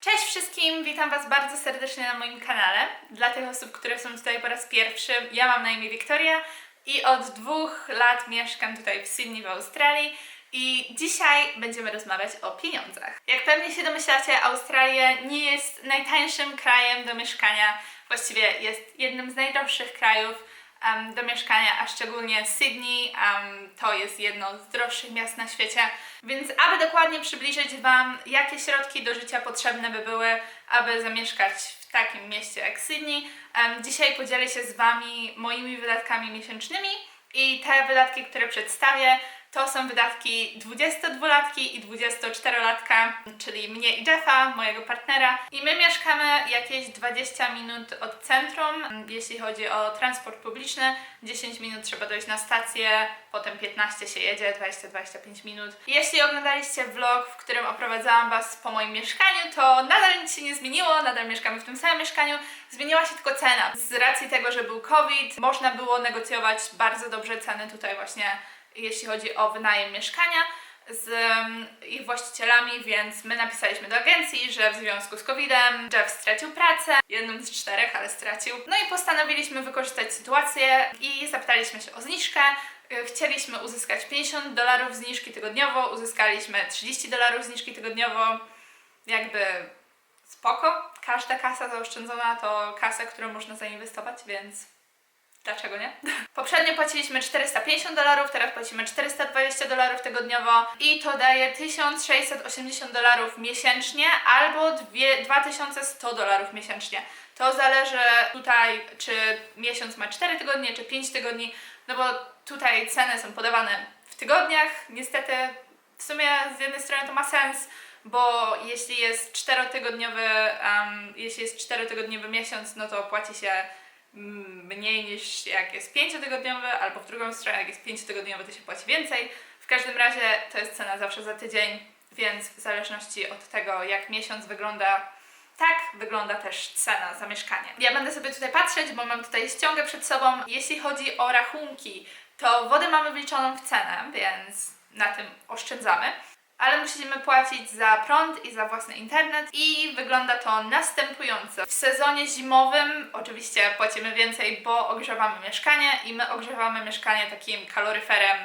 Cześć wszystkim, witam Was bardzo serdecznie na moim kanale. Dla tych osób, które są tutaj po raz pierwszy, ja mam na imię Wiktoria i od dwóch lat mieszkam tutaj w Sydney w Australii i dzisiaj będziemy rozmawiać o pieniądzach. Jak pewnie się domyślacie, Australia nie jest najtańszym krajem do mieszkania, właściwie jest jednym z najdroższych krajów do mieszkania, a szczególnie Sydney to jest jedno z droższych miast na świecie. Więc aby dokładnie przybliżyć Wam, jakie środki do życia potrzebne by były, aby zamieszkać w takim mieście jak Sydney, dzisiaj podzielę się z Wami moimi wydatkami miesięcznymi i te wydatki, które przedstawię, to są wydatki 22-latki i 24-latka, czyli mnie i Jeffa, mojego partnera. I my mieszkamy jakieś 20 minut od centrum, jeśli chodzi o transport publiczny. 10 minut trzeba dojść na stację, potem 15 się jedzie, 20-25 minut. Jeśli oglądaliście vlog, w którym oprowadzałam Was po moim mieszkaniu, to nadal nic się nie zmieniło, nadal mieszkamy w tym samym mieszkaniu. Zmieniła się tylko cena. Z racji tego, że był COVID, można było negocjować bardzo dobrze ceny tutaj właśnie jeśli chodzi o wynajem mieszkania z um, ich właścicielami, więc my napisaliśmy do agencji, że w związku z COVID-em Jeff stracił pracę, jedną z czterech, ale stracił. No i postanowiliśmy wykorzystać sytuację i zapytaliśmy się o zniżkę. Y, Chcieliśmy uzyskać 50 dolarów zniżki tygodniowo, uzyskaliśmy 30 dolarów zniżki tygodniowo. Jakby spoko. Każda kasa zaoszczędzona to kasa, którą można zainwestować, więc Dlaczego nie? Poprzednio płaciliśmy 450 dolarów, teraz płacimy 420 dolarów tygodniowo i to daje 1680 dolarów miesięcznie albo dwie- 2100 dolarów miesięcznie. To zależy tutaj, czy miesiąc ma 4 tygodnie, czy 5 tygodni, no bo tutaj ceny są podawane w tygodniach. Niestety, w sumie z jednej strony to ma sens, bo jeśli jest czterotygodniowy, um, jeśli jest czterotygodniowy miesiąc, no to płaci się mniej niż jak jest pięciotygodniowy, albo w drugą stronę, jak jest pięciotygodniowy, to się płaci więcej. W każdym razie to jest cena zawsze za tydzień, więc w zależności od tego, jak miesiąc wygląda, tak wygląda też cena za mieszkanie. Ja będę sobie tutaj patrzeć, bo mam tutaj ściągę przed sobą. Jeśli chodzi o rachunki, to wodę mamy wliczoną w cenę, więc na tym oszczędzamy ale musimy płacić za prąd i za własny internet i wygląda to następująco. W sezonie zimowym oczywiście płacimy więcej, bo ogrzewamy mieszkanie i my ogrzewamy mieszkanie takim kaloryferem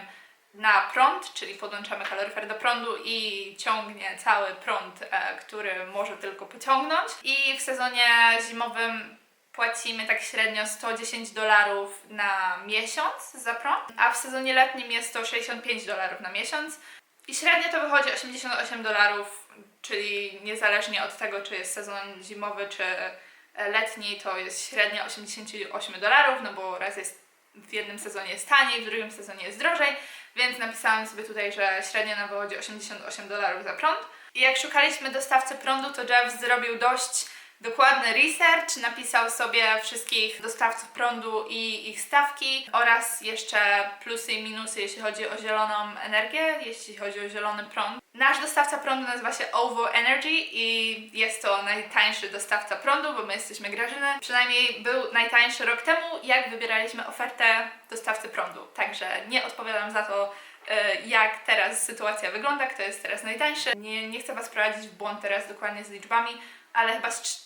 na prąd, czyli podłączamy kaloryfer do prądu i ciągnie cały prąd, e, który może tylko pociągnąć. I w sezonie zimowym płacimy tak średnio 110 dolarów na miesiąc za prąd, a w sezonie letnim jest to 65 dolarów na miesiąc. I średnio to wychodzi 88 dolarów, czyli niezależnie od tego, czy jest sezon zimowy, czy e, letni, to jest średnio 88 dolarów, no bo raz jest w jednym sezonie jest taniej, w drugim sezonie jest drożej, więc napisałam sobie tutaj, że średnio nam wychodzi 88 dolarów za prąd. I jak szukaliśmy dostawcy prądu, to Jeff zrobił dość dokładny research, napisał sobie wszystkich dostawców prądu i ich stawki oraz jeszcze plusy i minusy, jeśli chodzi o zieloną energię, jeśli chodzi o zielony prąd. Nasz dostawca prądu nazywa się OVO Energy i jest to najtańszy dostawca prądu, bo my jesteśmy Grażyny. Przynajmniej był najtańszy rok temu, jak wybieraliśmy ofertę dostawcy prądu. Także nie odpowiadam za to, e, jak teraz sytuacja wygląda, kto jest teraz najtańszy. Nie, nie chcę Was prowadzić w błąd teraz dokładnie z liczbami, ale chyba z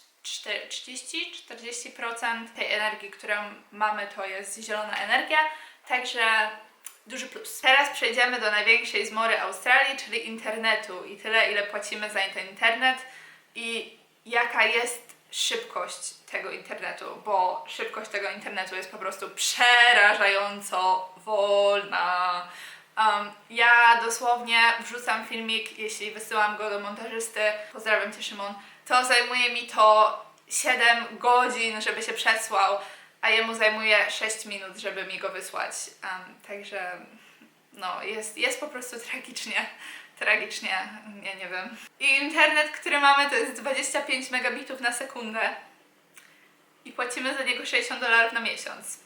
30-40% tej energii, którą mamy, to jest zielona energia. Także duży plus. Teraz przejdziemy do największej zmory Australii, czyli internetu i tyle, ile płacimy za ten internet i jaka jest szybkość tego internetu, bo szybkość tego internetu jest po prostu przerażająco wolna. Um, ja dosłownie wrzucam filmik, jeśli wysyłam go do montażysty, pozdrawiam Cię Szymon, to zajmuje mi to 7 godzin, żeby się przesłał, a jemu zajmuje 6 minut, żeby mi go wysłać. Um, także no, jest, jest po prostu tragicznie. Tragicznie, nie, nie wiem. I internet, który mamy, to jest 25 megabitów na sekundę. I płacimy za niego 60 dolarów na miesiąc.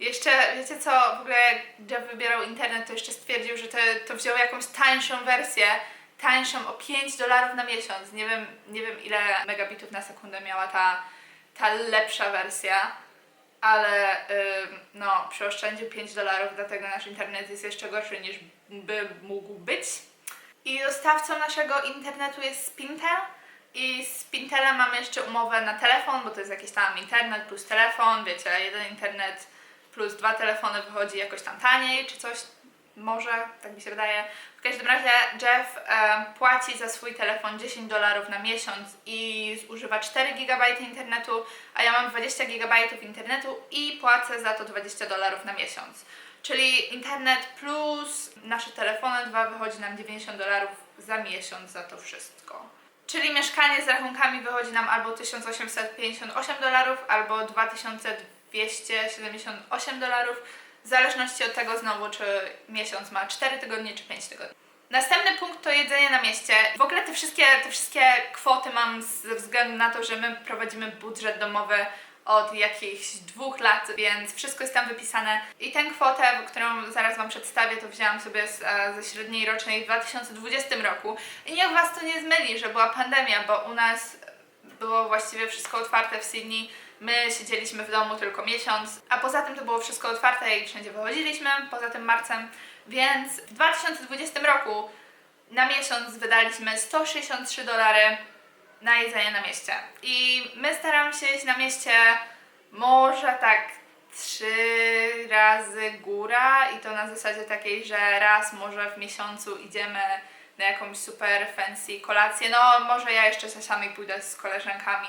Jeszcze, wiecie co, w ogóle jak Jeff wybierał internet, to jeszcze stwierdził, że to, to wziął jakąś tańszą wersję, tańszą o 5 dolarów na miesiąc. Nie wiem, nie wiem ile megabitów na sekundę miała ta, ta lepsza wersja, ale ym, no, przeoszczędził 5 dolarów, dlatego nasz internet jest jeszcze gorszy niż by mógł być. I dostawcą naszego internetu jest Spintel I z Pintelem mamy jeszcze umowę na telefon, bo to jest jakiś tam internet plus telefon, wiecie, jeden internet plus dwa telefony wychodzi jakoś tam taniej, czy coś, może, tak mi się wydaje. W każdym razie Jeff e, płaci za swój telefon 10 dolarów na miesiąc i zużywa 4 GB internetu, a ja mam 20 GB internetu i płacę za to 20 dolarów na miesiąc. Czyli internet plus nasze telefony dwa wychodzi nam 90 dolarów za miesiąc za to wszystko. Czyli mieszkanie z rachunkami wychodzi nam albo 1858 dolarów, albo 2278 dolarów, w zależności od tego znowu, czy miesiąc ma 4 tygodnie, czy 5 tygodni. Następny punkt to jedzenie na mieście. W ogóle te wszystkie, te wszystkie kwoty mam ze względu na to, że my prowadzimy budżet domowy od jakichś dwóch lat, więc wszystko jest tam wypisane. I tę kwotę, którą zaraz Wam przedstawię, to wzięłam sobie z, e, ze średniej rocznej w 2020 roku. I niech Was to nie zmyli, że była pandemia, bo u nas było właściwie wszystko otwarte w Sydney. My siedzieliśmy w domu tylko miesiąc, a poza tym to było wszystko otwarte i wszędzie wychodziliśmy, poza tym marcem. Więc w 2020 roku na miesiąc wydaliśmy 163 dolary na jedzenie na mieście. I my staramy się jeść na mieście może tak trzy razy góra i to na zasadzie takiej, że raz może w miesiącu idziemy na jakąś super fancy kolację. No może ja jeszcze czasami pójdę z koleżankami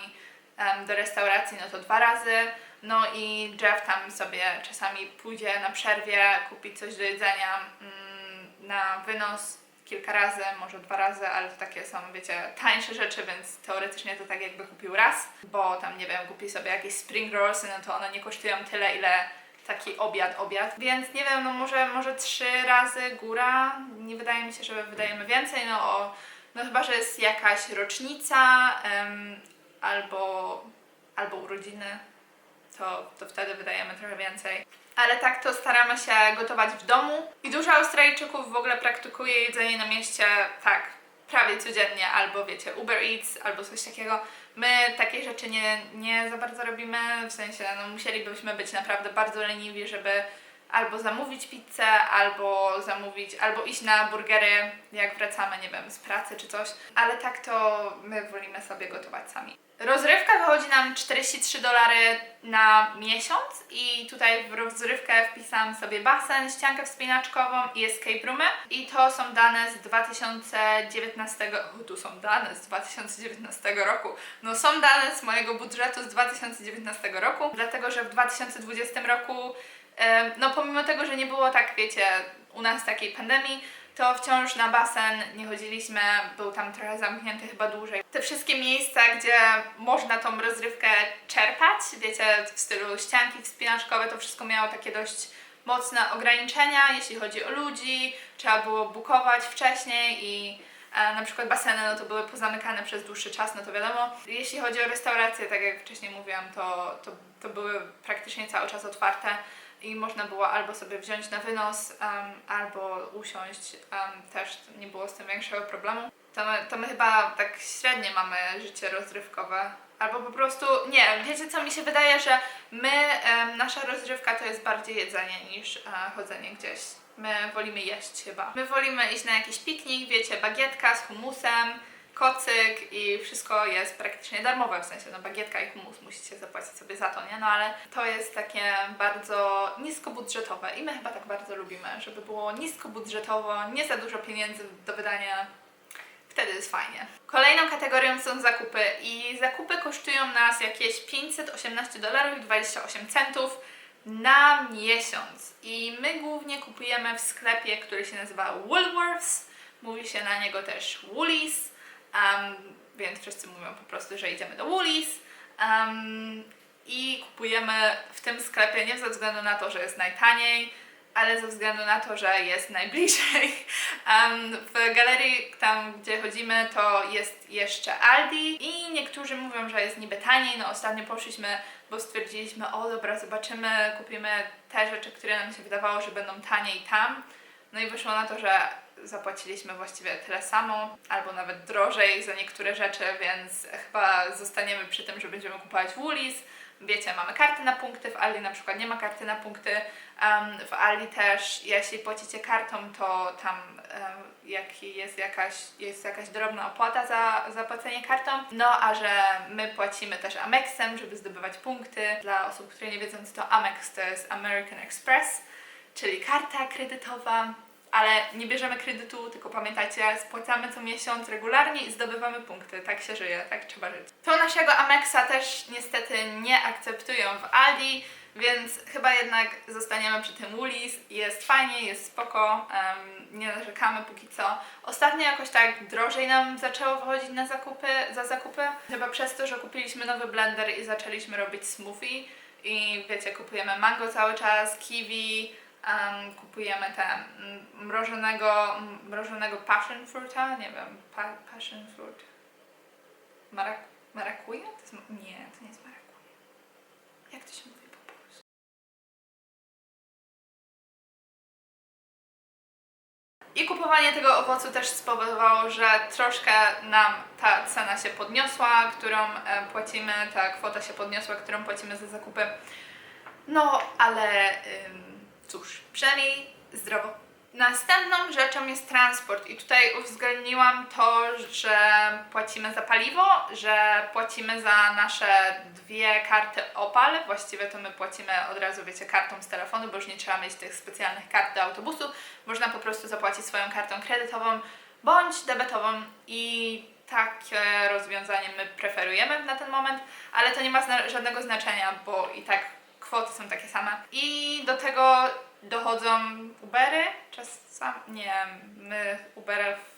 do restauracji, no to dwa razy. No i Jeff tam sobie czasami pójdzie na przerwie kupić coś do jedzenia mm, na wynos kilka razy, może dwa razy, ale to takie są, wiecie, tańsze rzeczy, więc teoretycznie to tak jakby kupił raz, bo tam, nie wiem, kupi sobie jakieś spring rollsy, no to one nie kosztują tyle, ile taki obiad, obiad. Więc nie wiem, no może, może trzy razy góra, nie wydaje mi się, że wydajemy więcej, no o, no chyba, że jest jakaś rocznica em, albo, albo urodziny, to, to wtedy wydajemy trochę więcej. Ale tak to staramy się gotować w domu. I dużo Australijczyków w ogóle praktykuje jedzenie na mieście tak prawie codziennie, albo wiecie, Uber Eats, albo coś takiego. My takiej rzeczy nie, nie za bardzo robimy, w sensie no musielibyśmy być naprawdę bardzo leniwi, żeby albo zamówić pizzę, albo zamówić, albo iść na burgery, jak wracamy, nie wiem, z pracy czy coś. Ale tak to my wolimy sobie gotować sami. Rozrywka wychodzi nam 43 dolary na miesiąc i tutaj w rozrywkę wpisałam sobie basen, ściankę wspinaczkową i escape roomy i to są dane z 2019, o, tu są dane z 2019 roku, no są dane z mojego budżetu z 2019 roku, dlatego że w 2020 roku No pomimo tego, że nie było tak, wiecie, u nas takiej pandemii, to wciąż na basen nie chodziliśmy, był tam trochę zamknięty chyba dłużej. Te wszystkie miejsca, gdzie można tą rozrywkę czerpać, wiecie, w stylu ścianki wspinaczkowe, to wszystko miało takie dość mocne ograniczenia, jeśli chodzi o ludzi, trzeba było bukować wcześniej i e, na przykład baseny no to były pozamykane przez dłuższy czas, no to wiadomo. Jeśli chodzi o restauracje, tak jak wcześniej mówiłam, to, to, to były praktycznie cały czas otwarte i można było albo sobie wziąć na wynos, em, albo usiąść, em, też nie było z tym większego problemu. To my, to my chyba tak średnie mamy życie rozrywkowe. Albo po prostu, nie, wiecie co mi się wydaje, że my, em, nasza rozrywka to jest bardziej jedzenie niż e, chodzenie gdzieś. My wolimy jeść chyba. My wolimy iść na jakiś piknik, wiecie, bagietka z humusem, kocyk i wszystko jest praktycznie darmowe, w sensie no bagietka i humus musicie zapłacić sobie za to, nie? No ale to jest takie bardzo niskobudżetowe i my chyba tak bardzo lubimy, żeby było niskobudżetowo, nie za dużo pieniędzy do wydania, wtedy jest fajnie. Kolejną kategorią są zakupy i zakupy kosztują nas jakieś 518 dolarów i 28 centów na miesiąc i my głównie kupujemy w sklepie, który się nazywa Woolworths, mówi się na niego też Woolies, Um, więc wszyscy mówią po prostu, że idziemy do Woolies um, i kupujemy w tym sklepie nie ze względu na to, że jest najtaniej, ale ze względu na to, że jest najbliżej. Um, w galerii, tam gdzie chodzimy, to jest jeszcze Aldi i niektórzy mówią, że jest niby taniej. No ostatnio poszliśmy, bo stwierdziliśmy, o dobra, zobaczymy, kupimy te rzeczy, które nam się wydawało, że będą taniej tam. No i wyszło na to, że zapłaciliśmy właściwie tyle samo, albo nawet drożej za niektóre rzeczy, więc chyba zostaniemy przy tym, że będziemy kupować Woolies, wiecie, mamy karty na punkty, w Ali na przykład nie ma karty na punkty. Em, w Ali też, jeśli płacicie kartą, to tam em, jak jest jakaś, jest jakaś drobna opłata za zapłacenie kartą. No a że my płacimy też Amexem, żeby zdobywać punkty. Dla osób, które nie wiedzą, co to Amex, to jest American Express, czyli karta kredytowa. Ale nie bierzemy kredytu, tylko pamiętajcie, spłacamy co miesiąc regularnie i zdobywamy punkty. Tak się żyje, tak trzeba żyć. To naszego Amexa też niestety nie akceptują w Aldi, więc chyba jednak zostaniemy przy tym Woolies. Jest fajnie, jest spoko, em, nie narzekamy póki co. Ostatnio jakoś tak drożej nam zaczęło wychodzić na zakupy, za zakupy. Chyba przez to, że kupiliśmy nowy blender i zaczęliśmy robić smoothie. I wiecie, kupujemy mango cały czas, kiwi, em, kupujemy te mrożonego, mrożonego passion fruita, nie wiem, pa, passion fruit. Marak, marakuja? To jest, nie, to nie jest marakuja. Jak to się mówi po polsku? I kupowanie tego owocu też spowodowało, że troszkę nam ta cena się podniosła, którą płacimy, ta kwota się podniosła, którą płacimy za zakupy. No, ale ym, cóż, przynajmniej zdrowo. Następną rzeczą jest transport i tutaj uwzględniłam to, że płacimy za paliwo, że płacimy za nasze dwie karty Opal. Właściwie to my płacimy od razu, wiecie, kartą z telefonu, bo już nie trzeba mieć tych specjalnych kart do autobusu. Można po prostu zapłacić swoją kartą kredytową bądź debetową i takie rozwiązanie my preferujemy na ten moment, ale to nie ma zna- żadnego znaczenia, bo i tak kwoty są takie same. I do tego dochodzą Ubery, czasem, nie wiem, my Uberów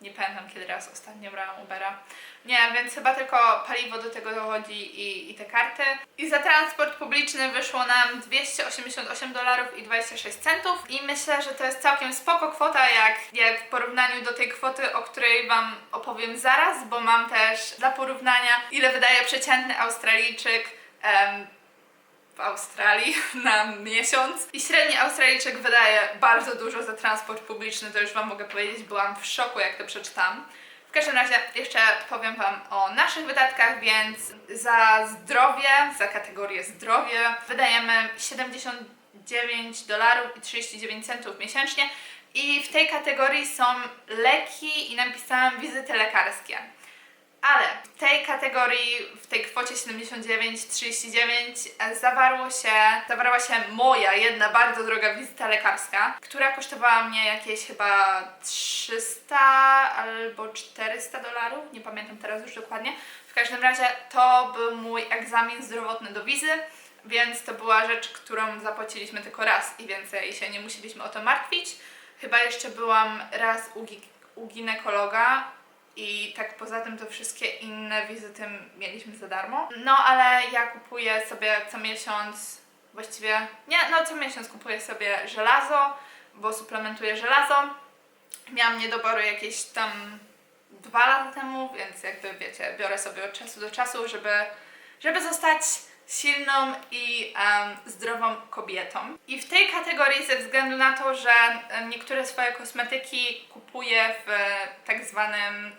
nie pamiętam kiedy raz ostatnio brałam Ubera. Nie, więc chyba tylko paliwo do tego dochodzi i, i te karty. I za transport publiczny wyszło nam 288 dolarów i 26 centów i myślę, że to jest całkiem spoko kwota jak, jak w porównaniu do tej kwoty, o której Wam opowiem zaraz, bo mam też dla porównania ile wydaje przeciętny Australijczyk w Australii na miesiąc. I średni Australijczyk wydaje bardzo dużo za transport publiczny, to już Wam mogę powiedzieć, byłam w szoku jak to przeczytam. W każdym razie jeszcze powiem Wam o naszych wydatkach, więc za zdrowie, za kategorię zdrowie wydajemy 79 dolarów i 39 centów miesięcznie i w tej kategorii są leki i napisałam wizyty lekarskie. Ale w tej kategorii, w tej kwocie 79,39 e, zawarło się, zawarła się moja jedna bardzo droga wizyta lekarska, która kosztowała mnie jakieś chyba 300 albo 400 dolarów, nie pamiętam teraz już dokładnie. W każdym razie to był mój egzamin zdrowotny do wizy, więc to była rzecz, którą zapłaciliśmy tylko raz i więcej się nie musieliśmy o to martwić. Chyba jeszcze byłam raz u, u ginekologa, i tak poza tym to wszystkie inne wizyty mieliśmy za darmo. No ale ja kupuję sobie co miesiąc, właściwie nie, no co miesiąc kupuję sobie żelazo, bo suplementuję żelazo. Miałam niedobory jakieś tam dwa lata temu, więc jakby wiecie, biorę sobie od czasu do czasu, żeby, żeby zostać silną i em, zdrową kobietą. I w tej kategorii ze względu na to, że niektóre swoje kosmetyki kupuję w e, tak zwanym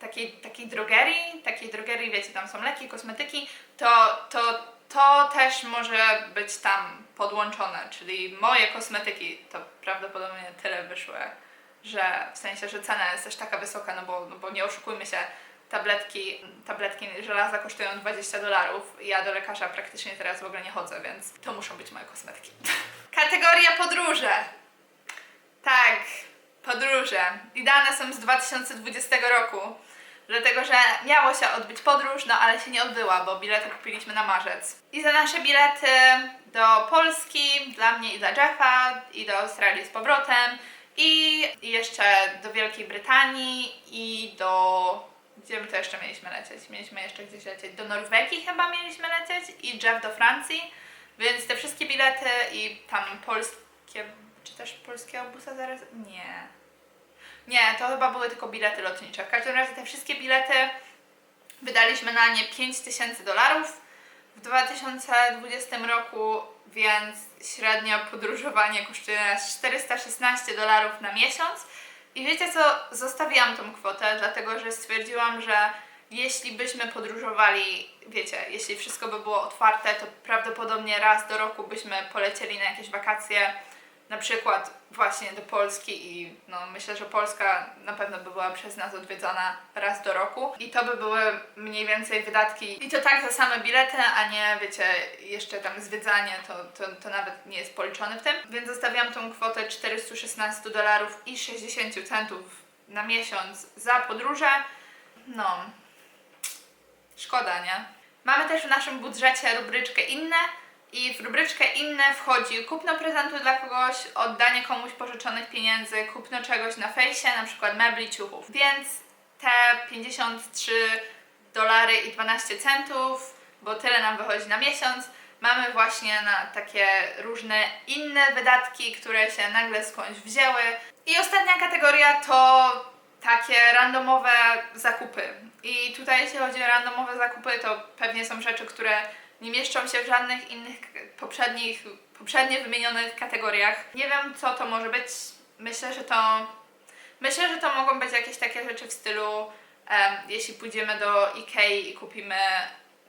takiej, takiej drogerii, takiej drogerii, wiecie, tam są leki, kosmetyki, to, to to też może być tam podłączone, czyli moje kosmetyki to prawdopodobnie tyle wyszły, że w sensie, że cena jest też taka wysoka, no bo, no bo nie oszukujmy się, tabletki, tabletki żelaza kosztują 20 dolarów. Ja do lekarza praktycznie teraz w ogóle nie chodzę, więc to muszą być moje kosmetyki. Kategoria podróże. Tak, podróże. I dane są z 2020 roku. Dlatego, że miało się odbyć podróż, no ale się nie odbyła, bo bilety kupiliśmy na marzec. I za nasze bilety do Polski, dla mnie i dla Jeffa, i do Australii z powrotem, i jeszcze do Wielkiej Brytanii, i do... Gdzie my to jeszcze mieliśmy lecieć? Mieliśmy jeszcze gdzieś lecieć. Do Norwegii chyba mieliśmy lecieć, i Jeff do Francji. Więc te wszystkie bilety i tam polskie... Czy też polskiego busa zaraz? Nie. Nie, to chyba były tylko bilety lotnicze. W każdym razie te wszystkie bilety wydaliśmy na nie 5000 dolarów w 2020 roku, więc średnio podróżowanie kosztuje nas 416 dolarów na miesiąc. I wiecie co, zostawiłam tą kwotę, dlatego że stwierdziłam, że jeśli byśmy podróżowali, wiecie, jeśli wszystko by było otwarte, to prawdopodobnie raz do roku byśmy polecieli na jakieś wakacje, na przykład właśnie do Polski i no, myślę, że Polska na pewno by była przez nas odwiedzona raz do roku i to by były mniej więcej wydatki i to tak za same bilety, a nie wiecie, jeszcze tam zwiedzanie, to, to, to nawet nie jest policzone w tym, więc zostawiam tą kwotę 416 dolarów i 60 centów na miesiąc za podróże. No, szkoda, nie? Mamy też w naszym budżecie rubryczkę inne i w rubryczkę inne wchodzi kupno prezentu dla kogoś, oddanie komuś pożyczonych pieniędzy, kupno czegoś na fejsie, na przykład mebli, ciuchów. Więc te 53 dolary i 12 centów, bo tyle nam wychodzi na miesiąc, mamy właśnie na takie różne inne wydatki, które się nagle skądś wzięły. I ostatnia kategoria to takie randomowe zakupy. I tutaj jeśli chodzi o randomowe zakupy, to pewnie są rzeczy, które nie mieszczą się w żadnych innych poprzednich, poprzednio wymienionych kategoriach. Nie wiem, co to może być. Myślę, że to myślę, że to mogą być jakieś takie rzeczy w stylu em, jeśli pójdziemy do Ikei i kupimy,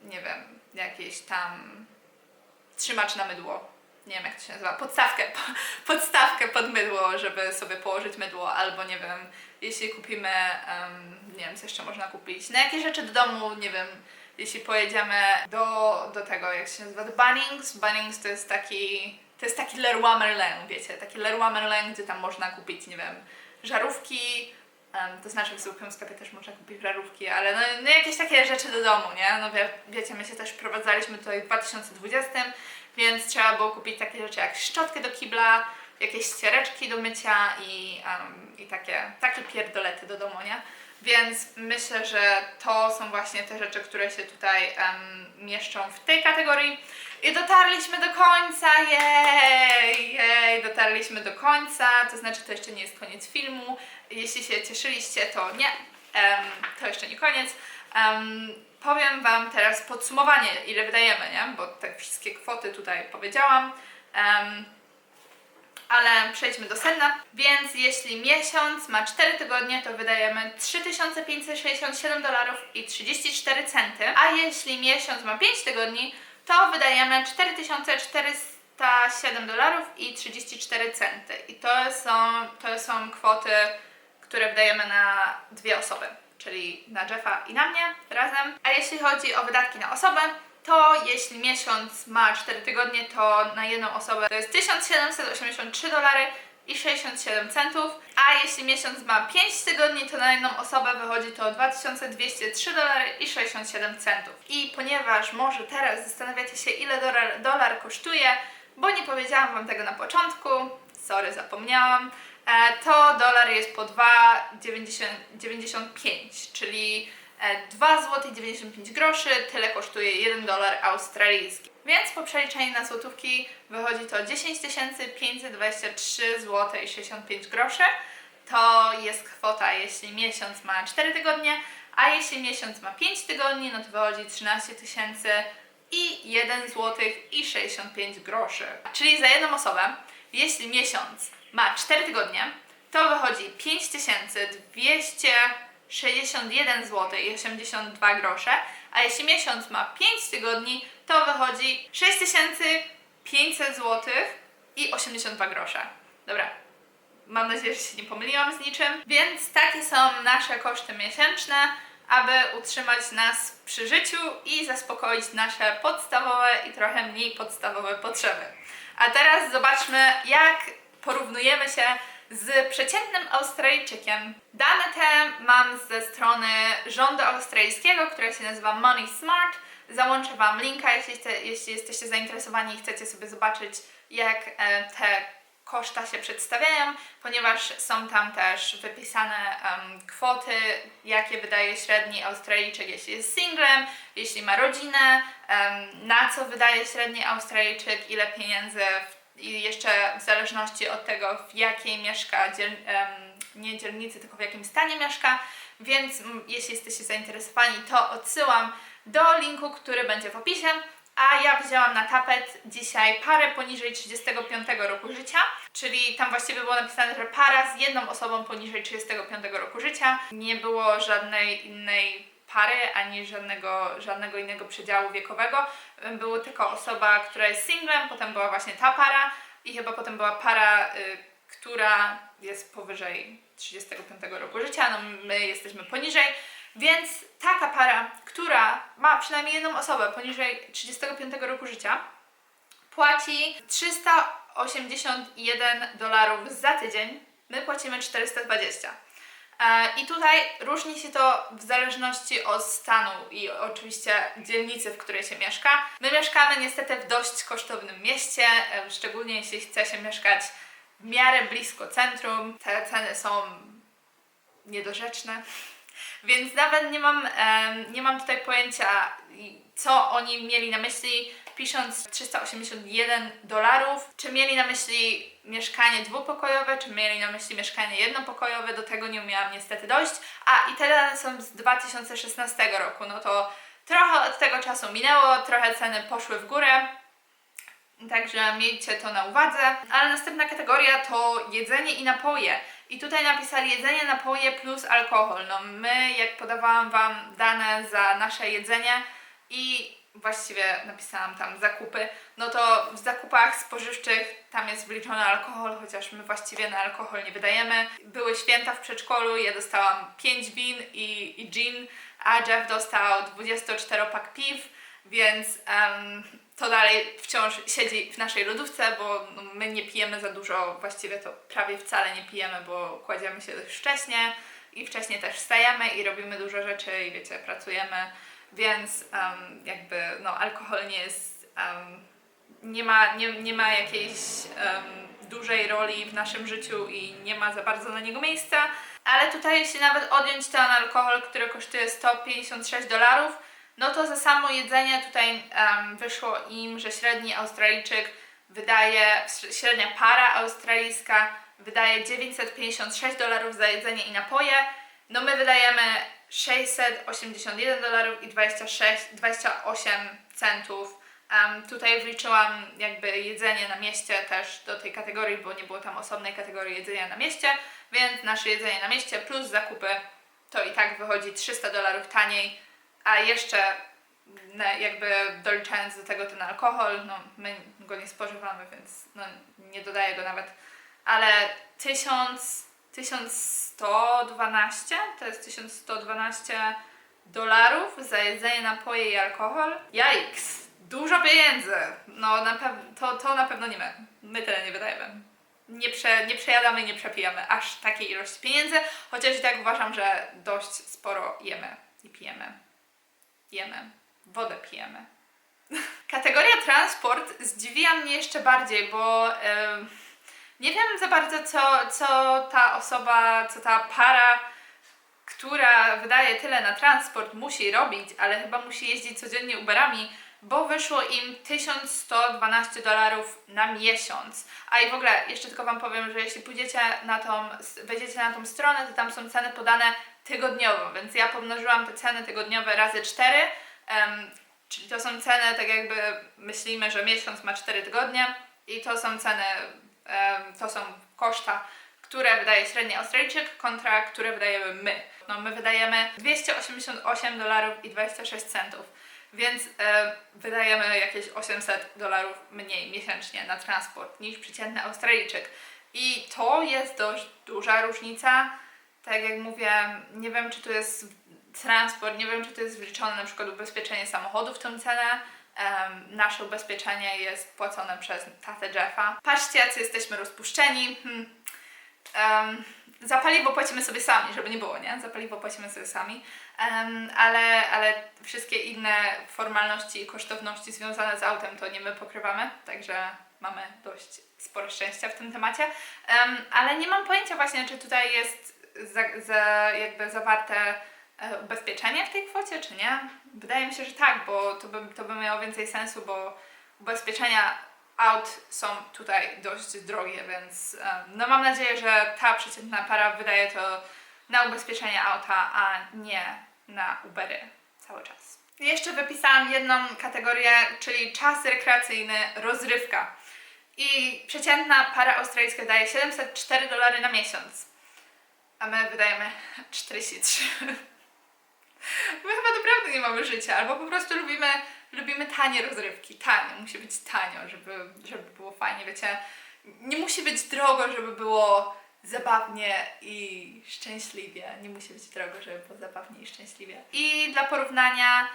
nie wiem, jakieś tam trzymacz na mydło. Nie wiem jak to się nazywa, podstawkę, podstawkę pod mydło, żeby sobie położyć mydło, albo nie wiem, jeśli kupimy, em, nie wiem, co jeszcze można kupić, na jakie rzeczy do domu, nie wiem, jeśli pojedziemy do, do tego, jak się nazywa, do Bunnings. Bunnings to jest taki, to jest taki Leroy Merlin, wiecie, taki Leroy Merlin, gdzie tam można kupić, nie wiem, żarówki, em, to znaczy w zwykłym sklepie też można kupić żarówki, ale no, no jakieś takie rzeczy do domu, nie? No wie, wiecie, my się też wprowadzaliśmy tutaj w 2020, więc trzeba było kupić takie rzeczy jak szczotkę do kibla, jakieś ściereczki do mycia i, em, i takie, takie pierdolety do domu, nie? Więc myślę, że to są właśnie te rzeczy, które się tutaj em, mieszczą w tej kategorii. I dotarliśmy do końca, jej, jej, dotarliśmy do końca, to znaczy to jeszcze nie jest koniec filmu. Jeśli się cieszyliście, to nie, em, to jeszcze nie koniec. Em, powiem Wam teraz podsumowanie, ile wydajemy, nie? Bo te wszystkie kwoty tutaj powiedziałam. Em, ale przejdźmy do sedna. Więc jeśli miesiąc ma 4 tygodnie, to wydajemy 3567 dolarów i 34 centy, a jeśli miesiąc ma 5 tygodni, to wydajemy 4407 dolarów i 34 centy. I to są, to są kwoty, które wydajemy na dwie osoby, czyli na Jeffa i na mnie razem. A jeśli chodzi o wydatki na osobę, to jeśli miesiąc ma 4 tygodnie, to na jedną osobę to jest 1783 dolary i 67 centów, a jeśli miesiąc ma 5 tygodni, to na jedną osobę wychodzi to 2203 dolary i 67 centów. I ponieważ może teraz zastanawiacie się, ile dolar, dolar kosztuje, bo nie powiedziałam Wam tego na początku, sorry, zapomniałam, e, to dolar jest po 2,95, czyli e, 2 zł 95 groszy, tyle kosztuje 1 dolar australijski. Więc po przeliczeniu na złotówki wychodzi to 10 523 zł i 65 groszy. To jest kwota, jeśli miesiąc ma 4 tygodnie, a jeśli miesiąc ma 5 tygodni, no to wychodzi 13 tysięcy i 1 zł i 65 groszy. Czyli za jedną osobę, jeśli miesiąc ma 4 tygodnie, to wychodzi 5261 zł i 82 grosze, a jeśli miesiąc ma 5 tygodni, to wychodzi 6500 zł i 82 grosze. Dobra, Mam nadzieję, że się nie pomyliłam z niczym. Więc takie są nasze koszty miesięczne, aby utrzymać nas przy życiu i zaspokoić nasze podstawowe i trochę mniej podstawowe potrzeby. A teraz zobaczmy, jak porównujemy się z przeciętnym Australijczykiem. Dane te mam ze strony rządu australijskiego, które się nazywa Money Smart. Załączę Wam linka, jeśli, chce, jeśli jesteście zainteresowani i chcecie sobie zobaczyć, jak e, te koszta się przedstawiają, ponieważ są tam też wypisane em, kwoty, jakie wydaje średni Australijczyk, jeśli jest singlem, jeśli ma rodzinę, em, na co wydaje średni Australijczyk, ile pieniędzy w, i jeszcze w zależności od tego, w jakiej mieszka, dziel, nie dzielnicy, tylko w jakim stanie mieszka. Więc mm, jeśli jesteście zainteresowani, to odsyłam do linku, który będzie w opisie. A ja wzięłam na tapet dzisiaj parę poniżej 35 roku życia, czyli tam właściwie było napisane, że para z jedną osobą poniżej 35 roku życia. Nie było żadnej innej pary, ani żadnego, żadnego innego przedziału wiekowego. Była tylko osoba, która jest singlem, potem była właśnie ta para i chyba potem była para, y, która jest powyżej 35 roku życia, no my jesteśmy poniżej, więc taka para, która ma przynajmniej jedną osobę poniżej 35 roku życia, płaci 381 dolarów za tydzień, my płacimy 420. E, I tutaj różni się to w zależności od stanu i oczywiście dzielnicy, w której się mieszka. My mieszkamy niestety w dość kosztownym mieście, e, szczególnie jeśli chce się mieszkać w miarę blisko centrum. Te ceny są niedorzeczne. Więc nawet nie mam, em, nie mam tutaj pojęcia, co oni mieli na myśli, pisząc 381 dolarów. Czy mieli na myśli mieszkanie dwupokojowe, czy mieli na myśli mieszkanie jednopokojowe, do tego nie umiałam niestety dojść. A i te dane są z 2016 roku, no to trochę od tego czasu minęło, trochę ceny poszły w górę. Także miejcie to na uwadze. Ale następna kategoria to jedzenie i napoje. I tutaj napisali jedzenie, napoje plus alkohol. No my, jak podawałam Wam dane za nasze jedzenie i właściwie napisałam tam zakupy, no to w zakupach spożywczych tam jest wliczony alkohol, chociaż my właściwie na alkohol nie wydajemy. Były święta w przedszkolu, ja dostałam 5 win i, i gin, a Jeff dostał 24-pak piw, więc em, to dalej wciąż siedzi w naszej lodówce, bo no, my nie pijemy za dużo, właściwie to prawie wcale nie pijemy, bo kładziemy się dość wcześnie i wcześniej też wstajemy i robimy dużo rzeczy i wiecie, pracujemy, więc em, jakby no, alkohol nie jest, em, nie, ma, nie, nie ma jakiejś em, dużej roli w naszym życiu i nie ma za bardzo na niego miejsca, ale tutaj jeśli nawet odjąć ten alkohol, który kosztuje 156 dolarów, no to za samo jedzenie tutaj em, wyszło im, że średni Australijczyk wydaje, średnia para australijska wydaje 956 dolarów za jedzenie i napoje. No my wydajemy 681 dolarów i 26, 28 centów. Em, tutaj wliczyłam jakby jedzenie na mieście też do tej kategorii, bo nie było tam osobnej kategorii jedzenia na mieście, więc nasze jedzenie na mieście plus zakupy to i tak wychodzi 300 dolarów taniej a jeszcze jakby doliczając do tego ten alkohol, no my go nie spożywamy, więc no, nie dodaję go nawet, ale 1000, 1112 to jest 1112 dolarów za jedzenie, napoje i alkohol. Jajks! Dużo pieniędzy! No na to, to na pewno nie my. My tyle nie wydajemy. Nie, prze, nie przejadamy, nie przepijamy aż takiej ilości pieniędzy, chociaż i tak uważam, że dość sporo jemy i pijemy jemy, wodę pijemy. Kategoria transport zdziwiła mnie jeszcze bardziej, bo em, nie wiem za bardzo, co, co ta osoba, co ta para, która wydaje tyle na transport, musi robić, ale chyba musi jeździć codziennie Uberami, bo wyszło im 1112 dolarów na miesiąc. A i w ogóle, jeszcze tylko Wam powiem, że jeśli pójdziecie na tą, wejdziecie na tą stronę, to tam są ceny podane tygodniowo, więc ja pomnożyłam te ceny tygodniowe razy 4, em, czyli to są ceny, tak jakby myślimy, że miesiąc ma 4 tygodnie i to są ceny, to są koszta, które wydaje średni Australijczyk kontra które wydajemy my. No my wydajemy 288 dolarów i 26 centów, więc wydajemy jakieś 800 dolarów mniej miesięcznie na transport niż przeciętny Australijczyk. I to jest dość duża różnica. Tak jak mówię, nie wiem czy to jest transport, nie wiem czy to jest wliczone na przykład ubezpieczenie samochodu w tą cenę. Em, nasze ubezpieczenie jest płacone przez tatę Jeffa. Patrzcie, jacy jesteśmy rozpuszczeni. Hmm. Em, za paliwo płacimy sobie sami, żeby nie było, nie? Za paliwo płacimy sobie sami, Em, ale, ale wszystkie inne formalności i kosztowności związane z autem to nie my pokrywamy, także mamy dość sporo szczęścia w tym temacie. Em, ale nie mam pojęcia właśnie, czy tutaj jest za, za, jakby zawarte ubezpieczenie w tej kwocie, czy nie. Wydaje mi się, że tak, bo to by, to by miało więcej sensu, bo ubezpieczenia aut są tutaj dość drogie, więc em, no mam nadzieję, że ta przeciętna para wydaje to na ubezpieczenie auta, a nie na Ubery cały czas. Jeszcze wypisałam jedną kategorię, czyli czas rekreacyjny, rozrywka. I przeciętna para australijska daje 704 dolary na miesiąc, a my wydajemy 43. My chyba naprawdę nie mamy życia, albo po prostu lubimy, lubimy tanie rozrywki. Tanie, musi być tanio, żeby, żeby było fajnie, wiecie. Nie musi być drogo, żeby było zabawnie i szczęśliwie. Nie musi być drogo, żeby było zabawnie i szczęśliwie. I dla porównania,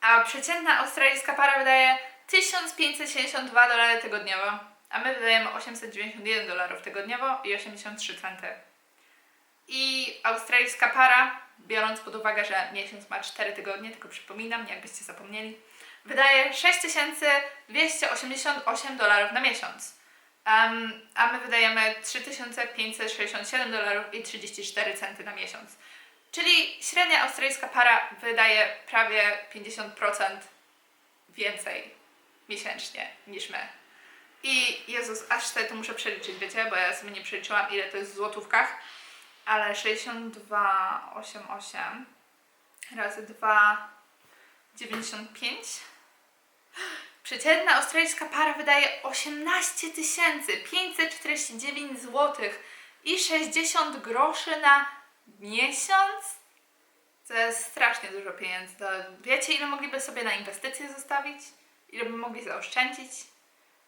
a przeciętna australijska para wydaje 1572 dolary tygodniowo, a my wydajemy 891 dolarów tygodniowo i 83 centy. I australijska para, biorąc pod uwagę, że miesiąc ma 4 tygodnie, tylko przypominam, jakbyście zapomnieli, wydaje 6288 dolarów na miesiąc. Em, a my wydajemy 3567 dolarów i 34 centy na miesiąc. Czyli średnia australijska para wydaje prawie 50% więcej miesięcznie niż my. I Jezus, aż sobie to muszę przeliczyć, wiecie, bo ja sobie nie przeliczyłam ile to jest w złotówkach, ale 62,88 razy 2,95 Przeciętna australijska para wydaje 18 549 zł i 60 groszy na miesiąc. To jest strasznie dużo pieniędzy. Wiecie, ile mogliby sobie na inwestycje zostawić? Ile by mogli zaoszczędzić?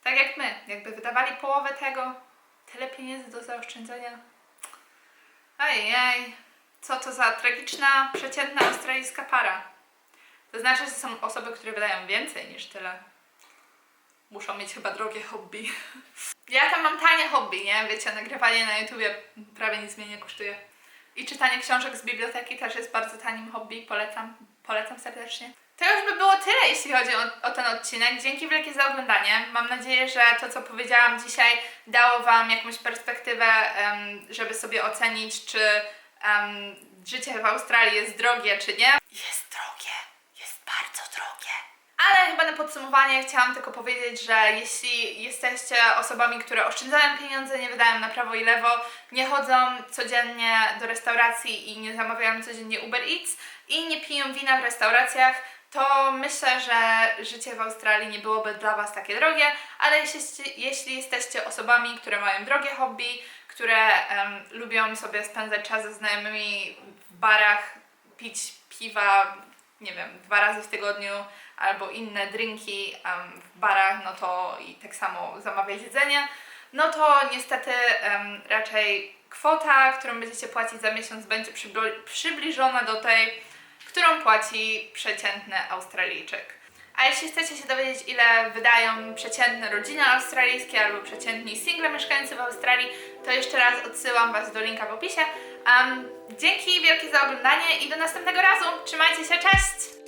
Tak jak my, jakby wydawali połowę tego, tyle pieniędzy do zaoszczędzenia. Ojej, co to za tragiczna, przeciętna australijska para. To znaczy, że są osoby, które wydają więcej niż tyle. Muszą mieć chyba drogie hobby. Ja tam mam tanie hobby, nie? Wiecie, nagrywanie na YouTubie prawie nic mnie nie kosztuje. I czytanie książek z biblioteki też jest bardzo tanim hobby. Polecam, polecam serdecznie. To już by było tyle, jeśli chodzi o, o ten odcinek. Dzięki wielkie za oglądanie. Mam nadzieję, że to, co powiedziałam dzisiaj, dało Wam jakąś perspektywę, żeby sobie ocenić, czy życie w Australii jest drogie, czy nie. Jest drogie. Jest bardzo drogie. Ale chyba na podsumowanie chciałam tylko powiedzieć, że jeśli jesteście osobami, które oszczędzają pieniądze, nie wydają na prawo i lewo, nie chodzą codziennie do restauracji i nie zamawiają codziennie Uber Eats i nie piją wina w restauracjach, to myślę, że życie w Australii nie byłoby dla Was takie drogie, ale jeśli, jeśli jesteście osobami, które mają drogie hobby, które em, lubią sobie spędzać czas ze znajomymi w barach, pić piwa, nie wiem, dwa razy w tygodniu albo inne drinki em, w barach, no to i tak samo zamawiać jedzenie, no to niestety em, raczej kwota, którą będziecie płacić za miesiąc będzie przybli- przybliżona do tej, którą płaci przeciętny Australijczyk. A jeśli chcecie się dowiedzieć, ile wydają przeciętne rodziny australijskie albo przeciętni single mieszkający w Australii, to jeszcze raz odsyłam Was do linka w opisie. Em, dzięki wielkie za oglądanie i do następnego razu. Trzymajcie się, cześć!